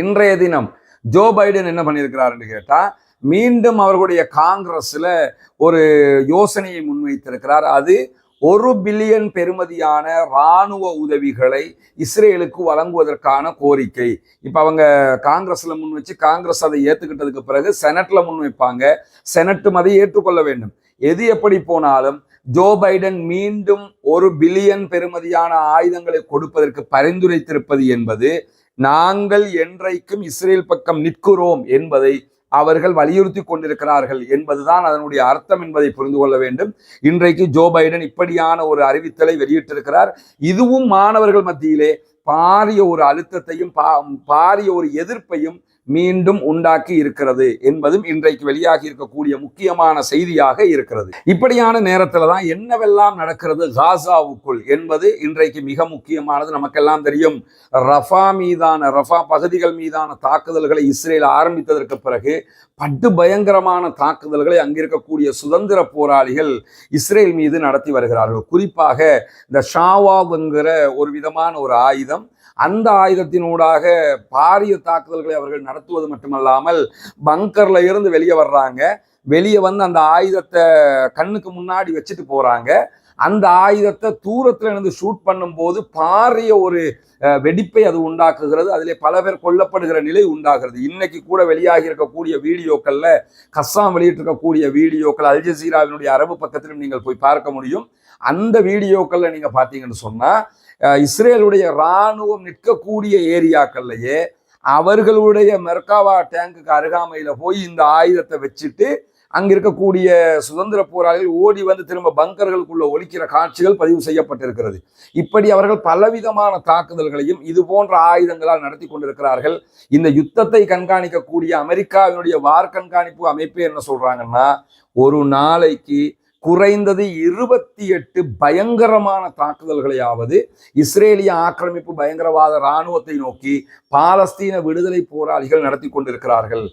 இன்றைய தினம் Joe Biden என்ன பண்ணியிருக்கிறாருன்னு கேட்டால் மீண்டும் அவர்களுடைய காங்கிரஸில் ஒரு யோசனையை முன்வைத்திருக்கிறார். அது ஒரு பில்லியன் பெறுமதியான இராணுவ உதவிகளை இஸ்ரேலுக்கு வழங்குவதற்கான கோரிக்கை. இப்போ அவங்க காங்கிரஸில் முன் வச்சு காங்கிரஸ் அதை ஏற்றுக்கிட்டதுக்கு பிறகு செனட்ல முன் வைப்பாங்க செனட்டும் அதை ஏற்றுக்கொள்ள வேண்டும். எது எப்படி போனாலும் ஜோ பைடன் மீண்டும் ஒரு பில்லியன் பெறுமதியான ஆயுதங்களை கொடுப்பதற்கு பரிந்துரைத்திருப்பது என்பது நாங்கள் என்றைக்கும் இஸ்ரேல் பக்கம் நிற்கிறோம் என்பதை அவர்கள் வலியுறுத்தி கொண்டிருக்கிறார்கள் என்பதுதான் அதனுடைய அர்த்தம் என்பதை புரிந்து கொள்ள வேண்டும். இன்றைக்கு ஜோ பைடன் இப்படியான ஒரு அறிவித்தலை வெளியிட்டிருக்கிறார். இதுவும் மாணவர்கள் மத்தியிலே பாரிய ஒரு அழுத்தத்தையும் பா பாரிய ஒரு எதிர்ப்பையும் மீண்டும் உண்டாக்கி இருக்கிறது என்பதும் இன்றைக்கு வெளியாகி இருக்கக்கூடிய முக்கியமான செய்தியாக இருக்கிறது. இப்படியான நேரத்தில் தான் என்னவெல்லாம் நடக்கிறது காசாவுக்குள் என்பது இன்றைக்கு மிக முக்கியமானது. நமக்கெல்லாம் தெரியும் ரஃபா மீதான ரஃபா பகுதிகள் மீதான தாக்குதல்களை இஸ்ரேல் ஆரம்பித்ததற்கு பிறகு பட்டு பயங்கரமான தாக்குதல்களை அங்கிருக்கக்கூடிய சுதந்திர போராளிகள் இஸ்ரேல் மீது நடத்தி வருகிறார்கள். குறிப்பாக இந்த ஷாவாவுங்கிற ஒரு விதமான ஒரு ஆயுதம் அந்த ஆயுதத்தினூடாக பாரிய தாக்குதல்களை அவர்கள் நடத்துவது மட்டுமல்லாமல் பங்கர்ல இருந்து வெளியே வர்றாங்க. வெளியே வந்து அந்த ஆயுதத்தை கண்ணுக்கு முன்னாடி வச்சுட்டு போறாங்க. அந்த ஆயுதத்தை தூரத்துல இருந்து ஷூட் பண்ணும்போது பாரிய ஒரு வெடிப்பை அது உண்டாக்குகிறது. அதிலே பல பேர் கொல்லப்படுகிற நிலை உண்டாகிறது. இன்னைக்கு கூட வெளியாகி இருக்கக்கூடிய வீடியோக்கள்ல கஸ்ஸாம் வெளியிட்டிருக்கக்கூடிய வீடியோக்கள் அல் ஜசீராவினுடைய அரபு பக்கத்திலும் நீங்கள் போய் பார்க்க முடியும். அந்த வீடியோக்கள்ல நீங்க பார்த்தீங்கன்னு சொன்னா இஸ்ரேலுடைய இராணுவம் நிற்கக்கூடிய ஏரியாக்கள்லயே அவர்களுடைய மெர்காவா டேங்குக்கு அருகாமையில் போய் இந்த ஆயுதத்தை வச்சுட்டு அங்கே இருக்கக்கூடிய சுதந்திர போராளிகள் ஓடி வந்து திரும்ப பங்கர்களுக்குள்ள ஒழிக்கிற காட்சிகள் பதிவு செய்யப்பட்டிருக்கிறது. இப்படி அவர்கள் பலவிதமான தாக்குதல்களையும் இது போன்ற ஆயுதங்களால் நடத்தி கொண்டிருக்கிறார்கள். இந்த யுத்தத்தை கண்காணிக்கக்கூடிய அமெரிக்காவினுடைய வார் கண்காணிப்பு அமைப்பு என்ன சொல்றாங்கன்னா ஒரு நாளைக்கு குறைந்தது இருபத்தி எட்டு பயங்கரமான தாக்குதல்களையாவது இஸ்ரேலிய ஆக்கிரமிப்பு பயங்கரவாத இராணுவத்தை நோக்கி பாலஸ்தீன விடுதலை போராளிகள் நடத்தி கொண்டிருக்கிறார்கள்.